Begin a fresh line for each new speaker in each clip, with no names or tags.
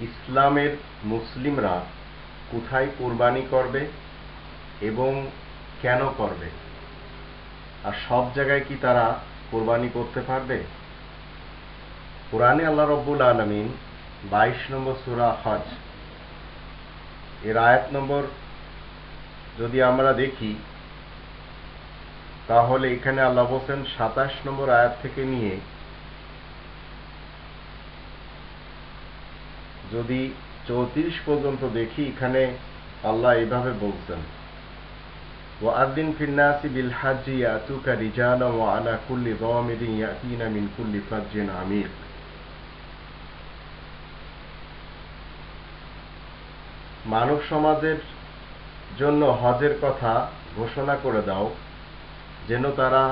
ইসলামের মুসলিমরা কোথায় কোরবানি করবে এবং কেন করবে? আর সব জায়গায় কি তারা কোরবানি করতে পারবে? কোরআনে আল্লাহ রব্বুল আলমিন বাইশ নম্বর সুরা হজ, এর আয়াত নম্বর যদি আমরা দেখি তাহলে এখানে আল্লাহ বলছেন সাতাশ নম্বর আয়াত থেকে নিয়ে, যদি চৌত্রিশ পর্যন্ত দেখি, এখানে আল্লাহ এইভাবে বলছেন ফিন্নাসি বিল হাজি কুল্লি মিন কুল্লি আমির। মানব সমাজের জন্য হজের কথা ঘোষণা করে দাও। যেন তারা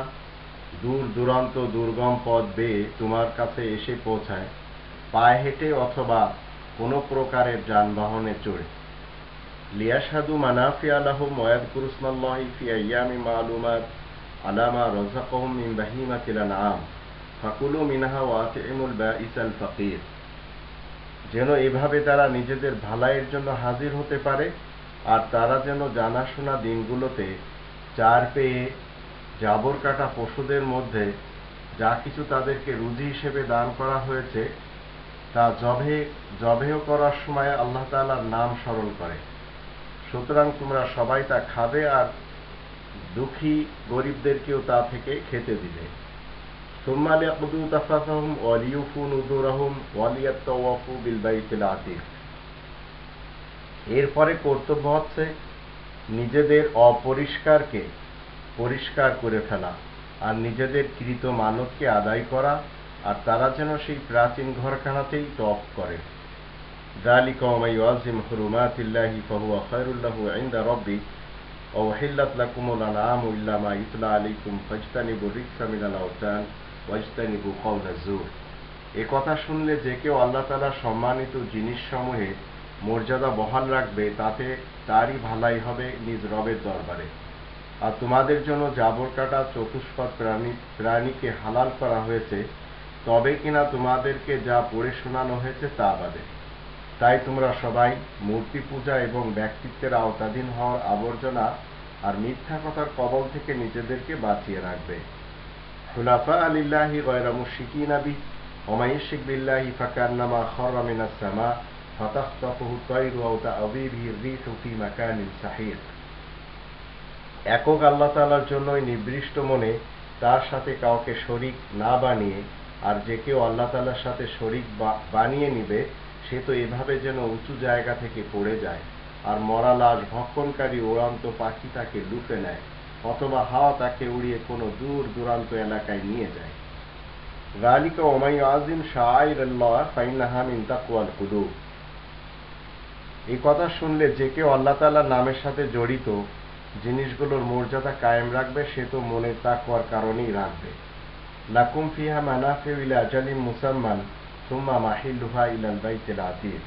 দূর দূরান্ত, দুর্গম পথ বেয়ে তোমার কাছে এসে পৌঁছায়। পায়ে হেঁটে অথবা কোনো প্রকারের যানবাহনে চড়ে। লিয়াসাদু মানাফি আলাহুম ওয়াদ কুরুসমাল্লাহি ফি আইয়ামি মালুমাত আলামা রাযাকাহুম মিন বাহিমাতিল আনআম। ফাকুলু মিনহা আতিমুল বাঈসাল ফাকির। যেন এভাবে তারা নিজেদের ভালাইয়ের জন্য হাজির হতে পারে, আর তারা যেন জানাশোনা দিনগুলোতে চার পেয়ে জাবর কাটা পশুদের মধ্যে যা কিছু তাদেরকে রুজি হিসেবে দান করা হয়েছে, তা জবে, জবেহ করার সময় আল্লাহ তালার নাম স্মরণ করে। সুতরাং তোমরা সবাই তা খাবে আর দুঃখী গরিবদেরকেও তা থেকে খেতে দিবে। সুম্মাল ইয়াকুদু তাফাসাহুম ওয়ালিউফু নুদুরাহুম ওয়ালিয়াত্তাওয়াফু বিল বাইতিল আতিক। এরপরে কর্তব্য হচ্ছে নিজেদের অপরিষ্কারকে পরিষ্কার করে ফেলা আর নিজেদের কৃত মানবকে আদায় করা আর তারা যেন সেই প্রাচীন ঘরখানাতেই তফ করে ذلك ومن يعظم حرمات الله فهو خير له عند ربي وأحلت لكم الأنعام إلا ما يتلى عليكم فاجتنبوا الرجس من الأوثان واجتنبوا قول الزور এ কথা শুনলে যে কেউ আল্লাহ তালা সম্মানিত জিনিসসমূহে মর্যাদা বহাল রাখবে তাতে তারই ভালাই হবে নিজ রবের দরবারে আর তোমাদের জন্য জাবর কাটা চতুষ্পদ প্রাণী প্রাণীকে হালাল করা হয়েছে, তবে কিনা তোমাদেরকে যা পড়ে শোনানো হয়েছে তা বাদে। তাই তোমরা সবাই মূর্তি পূজা এবং ব্যক্তিত্বের আওতাধীন হওয়ার আবর্জনা আর মিথ্যা কথার কবল থেকে নিজেদেরকে বাঁচিয়ে রাখবে। খুলাফা আলিল্লাহি গয়রা মুশিকিন আবি ওমাইশিক বিল্লাহি ফাকান্নামা খররা মিনাস সামা, ফাতাখতাফুহু তায়রু আও তা'বি বিহি রিহু ফি মাকানিন সাহিহ একক আল্লাহ তাআলার জন্যই নিবৃষ্ট মনে তার সাথে কাউকে শরিক না বানিয়ে আর যে কেউ আল্লাহ তাআলার সাথে শরিক বানিয়ে নিবে, সে তো এভাবে যেন উঁচু জায়গা থেকে পড়ে যায় আর মরা লাশ ভক্ষণকারী উড়ান্ত পাখি তাকে লুফে নেয় অথবা হাওয়া তাকে উড়িয়ে কোনো দূর দূরান্ত এলাকায় নিয়ে যায়। রালিকা ওমাই আজিম মিন তাকওয়াল কুলুব। এই কথা শুনলে যে কেউ আল্লাহ নামের সাথে জড়িত জিনিসগুলোর মর্যাদা কায়েম রাখবে, সে তো মনের তাকওয়ার কারণেই রাখবে। লাকুম ফিহা মানাফিউ ইলা আজালিম মুসাম্মান, সুম্মা মাহিল্লুহা ইলাল বাইতিল আতিক।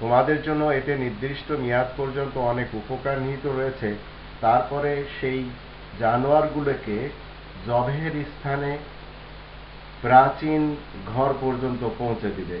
তোমাদের জন্য এতে নির্দিষ্ট মেয়াদ পর্যন্ত অনেক উপকার নিহিত রয়েছে। তারপরে সেই জানোয়ারগুলোকে জবেহের স্থানে প্রাচীন ঘর পর্যন্ত পৌঁছে দিবে।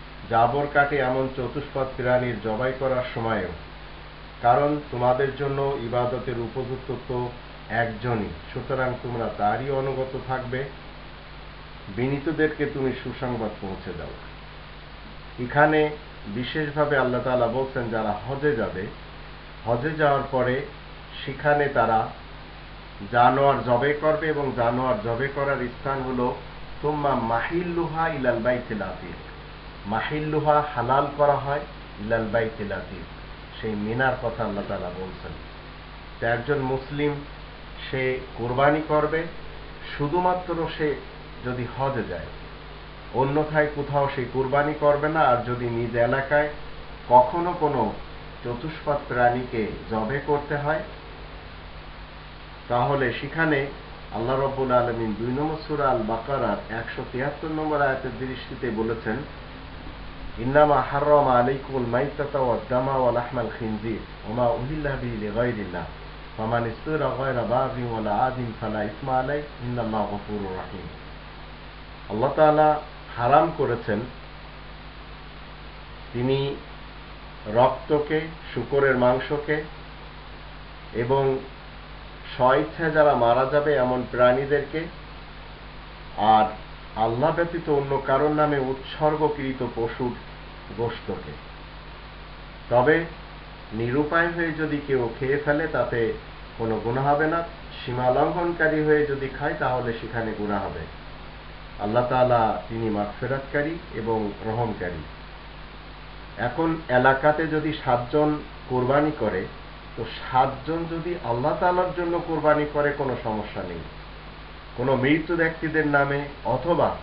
জাবর কাটে এমন চতুষ্পদ প্রাণীর জবাই করার সময়ও। কারণ তোমাদের জন্য ইবাদতের উপযুক্ত তো একজনই, সুতরাং তোমরা তারই অনুগত থাকবে। বিনীতদেরকে তুমি সুসংবাদ পৌঁছে দাও। এখানে বিশেষভাবে আল্লাহ তালা বলছেন, যারা হজে যাবে, হজে যাওয়ার পরে সেখানে তারা জানোয়ার জবে করবে এবং জানোয়ার জবে করার স্থান হলো তোমা মাহিল্লুহা ইলাল বাইতিল আতিক। মাহিল্লুহা হালাল করা হয় ইলাল বাইতিল আতিক। সেই মিনার কথা আল্লাহ তালা বলছেন। তো একজন মুসলিম, সে কোরবানি করবে, শুধুমাত্র সে যদি হজে যায়। অন্যথায় কোথাও সে কুরবানি করবে না, আর যদি নিজ এলাকায় কখনো কোনো চতুষ্পাদ প্রাণীকে জবে করতে হয়, তাহলে সেখানে আল্লাহ রব্বুল আলমিন দুই নম্বর সুরা আল বাকারার একশো তিয়াত্তর নম্বর আয়াতের দৃষ্টিতে বলেছেন ইন্নামা হাররাম আলাইকুল মাইতাতা ওয়া দামা ওয়া লাহমাল খিনজির ওমা উহিল্লা বিহি লিগাইরিল্লাহ ফামান ইসতুরা গায়রা বাগি ওয়ালা আদিন ফালা ইসমা আলাই ইন্নাল্লাহ গফুরুর রাহিম আল্লাহ তাআলা হারাম করেছেন তিনি রক্তকে, শুকরের মাংসকে এবং স্বইচ্ছায় যারা মারা যাবে এমন প্রাণীদেরকে আর আল্লাহ ব্যতীত অন্য কারোর নামে উৎসর্গকৃত পশুর গোস্তকে তবে নিরুপায় হয়ে যদি কেউ খেয়ে ফেলে, তাতে কোনো গুণা হবে না। সীমা লঙ্ঘনকারী হয়ে যদি খায়, তাহলে সেখানে গুণা হবে। আল্লাহ তালা তিনি মাগফেরাতকারী এবং রহমকারী। এখন এলাকাতে যদি সাতজন কোরবানি করে, তো সাতজন যদি আল্লাহ তালার জন্য কোরবানি করে, কোনো সমস্যা নেই। কোনো মৃত ব্যক্তিদের নামে অথবা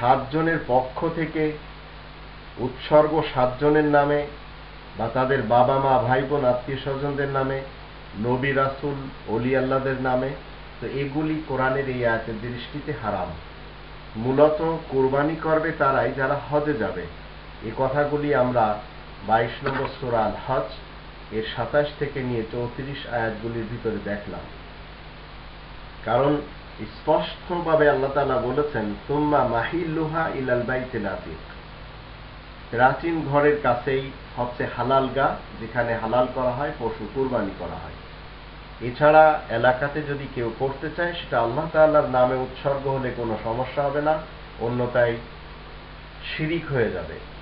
সাতজনের পক্ষ থেকে উৎসর্গ সাতজনের নামে বা তাদের বাবা মা ভাই বোন আত্মীয় স্বজনদের নামে, নবী, রাসুল অলি আল্লাদের নামে, তো এগুলি কোরআনের এই আয়াতের দৃষ্টিতে হারাম। মূলত কোরবানি করবে তারাই যারা হজে যাবে। এই কথাগুলি আমরা বাইশ নম্বর সুরাল হজ এর সাতাশ থেকে নিয়ে চৌত্রিশ আয়াতগুলির ভিতরে দেখলাম। কারণ স্পষ্টভাবে আল্লাহ তালা বলেছেন তুম্মা মাহিল্লুহা ইলাল বাইতিল আতিক প্রাচীন ঘরের কাছেই হচ্ছে হালাল গা, যেখানে হালাল করা হয়, পশু কুরবানি করা হয়। এছাড়া এলাকাতে যদি কেউ করতে চায়, সেটা আল্লাহ তাল্লাহর নামে উৎসর্গ হলে কোনো সমস্যা হবে না অন্যতায় শিরিক হয়ে যাবে।